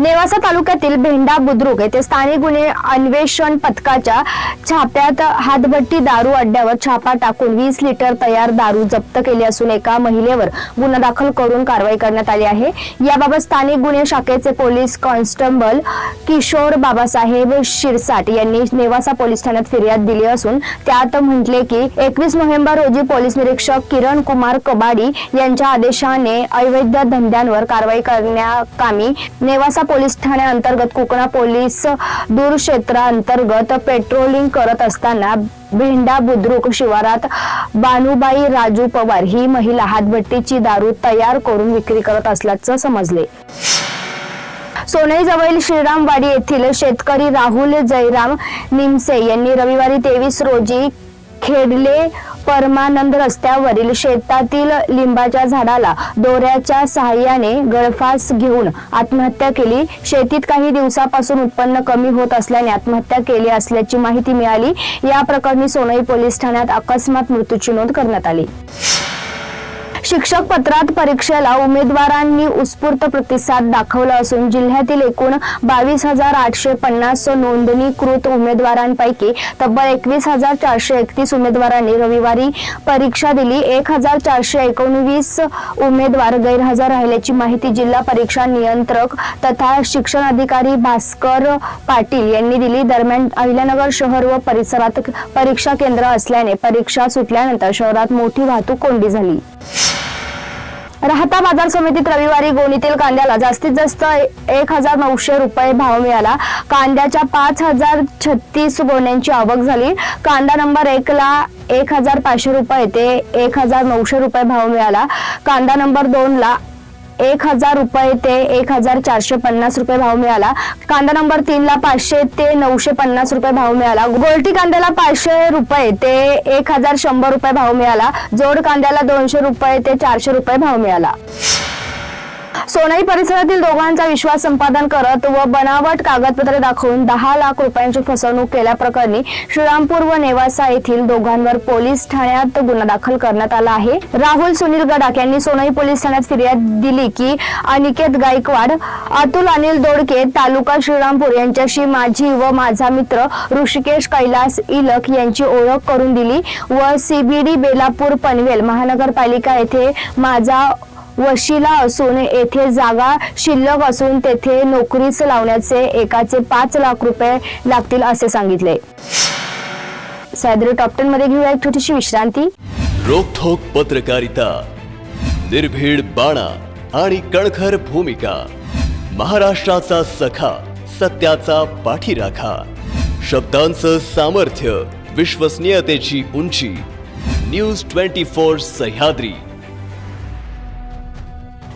नेवासा तालुक्यातील भेंडा बुद्रुक येथे स्थानिक गुन्हे अन्वेषण पथकाच्या छाप्यात हातभट्टी दारू अड्ड्यावर छापा टाकून वीस लिटर तयार दारू जप्त केली असून एका महिलेवर गुन्हा दाखल करून कारवाई करण्यात आली आहे. याबाबत स्थानिक गुन्हे शाखेचे पोलीस कॉन्स्टेबल किशोर बाबासाहेब शिरसाट यांनी नेवासा पोलीस ठाण्यात फिर्याद दिली असून त्यात म्हटले की एकवीस नोव्हेंबर रोजी पोलीस निरीक्षक किरण कुमार कबाडी यांच्या आदेशाने अवैध धंद्यांवर कारवाई करण्याकामी नेवासा पोलीस ठाण्याअंतर्गत कोकणा पोलीस दूर क्षेत्रांतर्गत पेट्रोलिंग करत असताना भेंडा बुद्रुक शिवारात बानुबाई राजू पवार ही महिला हातभट्टीची दारू तयार करून विक्री करत असल्याचं समजले. सोनईजवळील श्रीरामवाडी येथील शेतकरी राहुल जयराम निमसे यांनी रविवारी तेवीस रोजी खेडले परमानंद रस्त्यावरील शेतातील लिंबाच्या झाडाला दोऱ्याच्या सहाय्याने गळफास घेऊन आत्महत्या केली. शेतीत काही दिवसापासून उत्पन्न कमी होत असल्याने आत्महत्या केली असल्याची माहिती मिळाली. या प्रकरणी सोनई पोलीस ठाण्यात अकस्मात मृत्यूची नोंद करण्यात आली. शिक्षक पत्रात परीक्षेला उमेदवारांनी उत्स्फूर्त प्रतिसाद दाखवला असून जिल्ह्यातील एकूण बावीस हजार आठशे पन्नास नोंदणीकृत उमेदवारांपैकी तब्बल एकवीस हजार चारशे एकतीस उमेदवारांनी रविवारी परीक्षा दिली. एक हजार चारशे एकोणवीस उमेदवार गैरहजर राहिल्याची माहिती जिल्हा परीक्षा नियंत्रक तथा शिक्षण अधिकारी भास्कर पाटील यांनी दिली. दरम्यान अहिल्यानगर शहर व परिसरात परीक्षा केंद्र असल्याने परीक्षा सुटल्यानंतर शहरात मोठी वाहतूक कोंडी झाली. राहता बाजार समितीत रविवारी गोणीतील कांद्याला जास्तीत जास्त एक हजार नऊशे रुपये भाव मिळाला. कांद्याच्या पाच हजार छत्तीस गोण्यांची आवक झाली. कांदा नंबर एक ला एक हजार पाचशे रुपये ते एक हजार नऊशे रुपये भाव मिळाला. कांदा नंबर दोन ला एक हजार रुपये ते एक हजार चारशे पन्नास रुपये भाव मिळाला. कांदा नंबर तीन ला पाचशे ते नऊशे पन्नास रुपये भाव मिळाला. गोल्टी कांद्याला पाचशे रुपये ते एक हजार शंभर रुपये भाव मिळाला. जोड कांद्याला दोनशे रुपये ते चारशे रुपये भाव मिळाला. सोनाई परिसरातील दोघांचा विश्वास संपादन करत व बनावट कागदपत्रे दाखवून दहा लाख रुपयांची फसवणूक केल्याप्रकरणी श्रीरामपूर व नेवासा येथील दोघांवर पोलीस ठाण्यात गुन्हा दाखल करण्यात आला आहे. राहुल सुनील गडाख यांनी सोनाई पोलीस ठाण्यात फिर्याद दिली की अनिकेत गायकवाड अतुल अनिल दोडके तालुका श्रीरामपूर यांच्याशी माझी व माझा मित्र ऋषिकेश कैलास इलक यांची ओळख करून दिली व सीबीडी बेलापूर पनवेल महानगरपालिका येथे माझा वशिला असून येथे जागा शिल्लक असून तेथे नोकरीच लावण्याचे एकाचे पाच लाख रुपये लागतील असे सांगितले. सायद्री टॉप टेन मध्ये घेऊया एक छोटीशी विश्रांती. रोखोक पत्रकारिता निर्भीड बाणा आणि कणखर भूमिका महाराष्ट्राचा सखा सत्याचा पाठीराखा शब्दांचं सामर्थ्य विश्वसनीयतेची उंची न्यूज ट्वेंटी फोर सह्याद्री.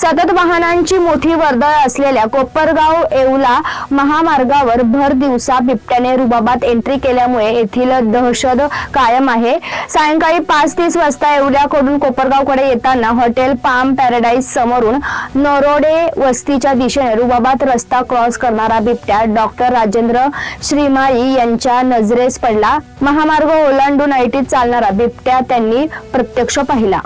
सतत वाहनांची मोठी वर्दळ असलेल्या कोपरगाव येवला महामार्गावर भर दिवसा बिबट्याने रुबाबात एंट्री केल्यामुळे येथील दहशत कायम आहे. सायंकाळी पाच तीस वाजता येवल्याकडून कोपरगावकडे येताना हॉटेल पाम पॅराडाईज समोरून नरोडे वस्तीच्या दिशेने रुबाबात रस्ता क्रॉस करणारा बिबट्या डॉक्टर राजेंद्र श्रीमाळी यांच्या नजरेस पडला. महामार्ग ओलांडून ऐटीत चालणारा बिबट्या त्यांनी प्रत्यक्ष पाहिला.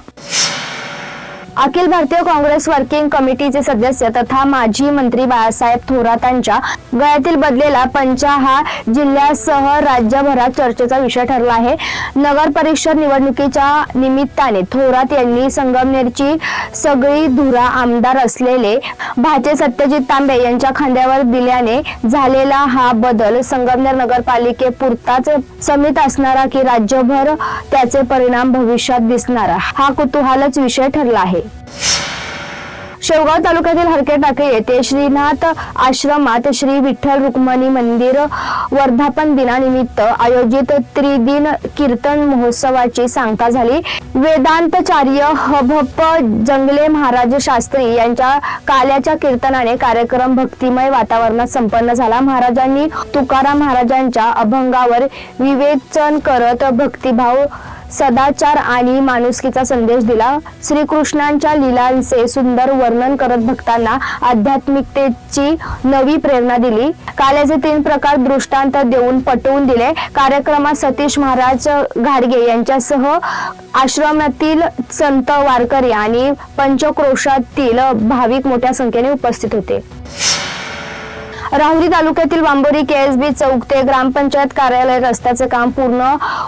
अखिल भारतीय काँग्रेस वर्किंग कमिटीचे सदस्य तथा माजी मंत्री बाळासाहेब थोरातांच्या गळ्यातील बदलेला पंचा हा जिल्ह्यासह राज्यभरात चर्चेचा विषय ठरला आहे. नगर परिषद निवडणुकीच्या निमित्ताने थोरात यांनी संगमनेरची सगळी धुरा आमदार असलेले भाचे सत्यजित तांबे यांच्या खांद्यावर दिल्याने झालेला हा बदल संगमनेर नगरपालिकेपुरताच समित असणारा की राज्यभर त्याचे परिणाम भविष्यात दिसणारा हा कुतूहलच विषय ठरला आहे. शेवगाव तालुक्यातील हरके टाके येथे श्रीनाथ आश्रमात श्री विठ्ठल रुक्मणी मंदिर वर्धापन दिनानिमित्त आयोजित त्रिदिन कीर्तन महोत्सवाची सांगता झाली. वेदांतचार्य हभप जंगले महाराज शास्त्री यांच्या काल्याच्या कीर्तनाने कार्यक्रम भक्तिमय वातावरणात संपन्न झाला. महाराजांनी तुकाराम महाराजांच्या अभंगावर विवेचन करत भक्तिभाव सदाचार आणि माणुसकीचा संदेश दिला. श्रीकृष्णांच्या लीलांचे सुंदर वर्णन करत भक्तांना आध्यात्मिकतेची नवी प्रेरणा दिली. काल्याचे तीन प्रकार दृष्टांत देऊन पटवून दिले. कार्यक्रमात सतीश महाराज घाडगे यांच्यासह आश्रमातील संत वारकरी आणि पंचक्रोशातील भाविक मोठ्या संख्येने उपस्थित होते. राहुरी तालुक्यातील वांबोरी केएसबी चौक ते ग्रामपंचायत कार्यालय रस्त्याचे काम पूर्ण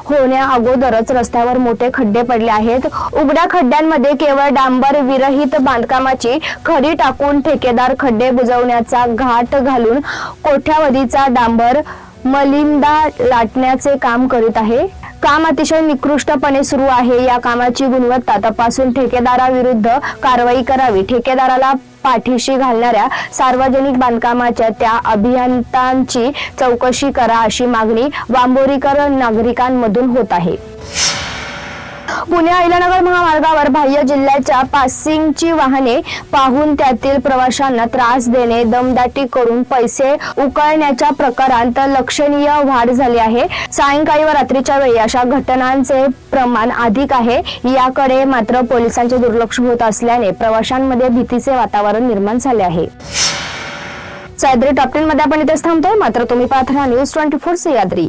होण्या अगोदरच रस्त्यावर मोठे खड्डे पडले आहेत. उघड्या खड्ड्यांमध्ये केवळ डांबर विरहित बांधकामाची खडी टाकून ठेकेदार खड्डे बुजवण्याचा घाट घालून कोठ्यावधीचा डांबर मलिंदा लाटण्याचे काम करीत आहे. काम अतिशय निकृष्टपणे सुरू आहे. या कामाची गुणवत्ता तपासून ठेकेदाराविरुद्ध कारवाई करावी. ठेकेदाराला पाठीशी घालणाऱ्या सार्वजनिक बांधकामाच्या त्या अभियंतांची चौकशी करा अशी मागणी वांबोरीकर नागरिकांमधून होत आहे. पुणे अहिल्यानगर महामार्गावर बाह्य जिल्ह्याच्या पासिंगची वाहने पाहून त्यातील प्रवाशांना त्रास देणे दमदाटी करून पैसे उकळण्याच्या प्रकारांत लक्षणीय वाढ झाली आहे. सायंकाळी व रात्रीच्या वेळी अशा घटनांचे प्रमाण अधिक आहे. याकडे मात्र पोलिसांचे दुर्लक्ष होत असल्याने प्रवाशांमध्ये भीतीचे वातावरण निर्माण झाले आहे. सह्याद्री टॉप टेन मध्ये आपण इथेच थांबतोय. मात्र तुम्ही पाहत news twenty four Sahyadri.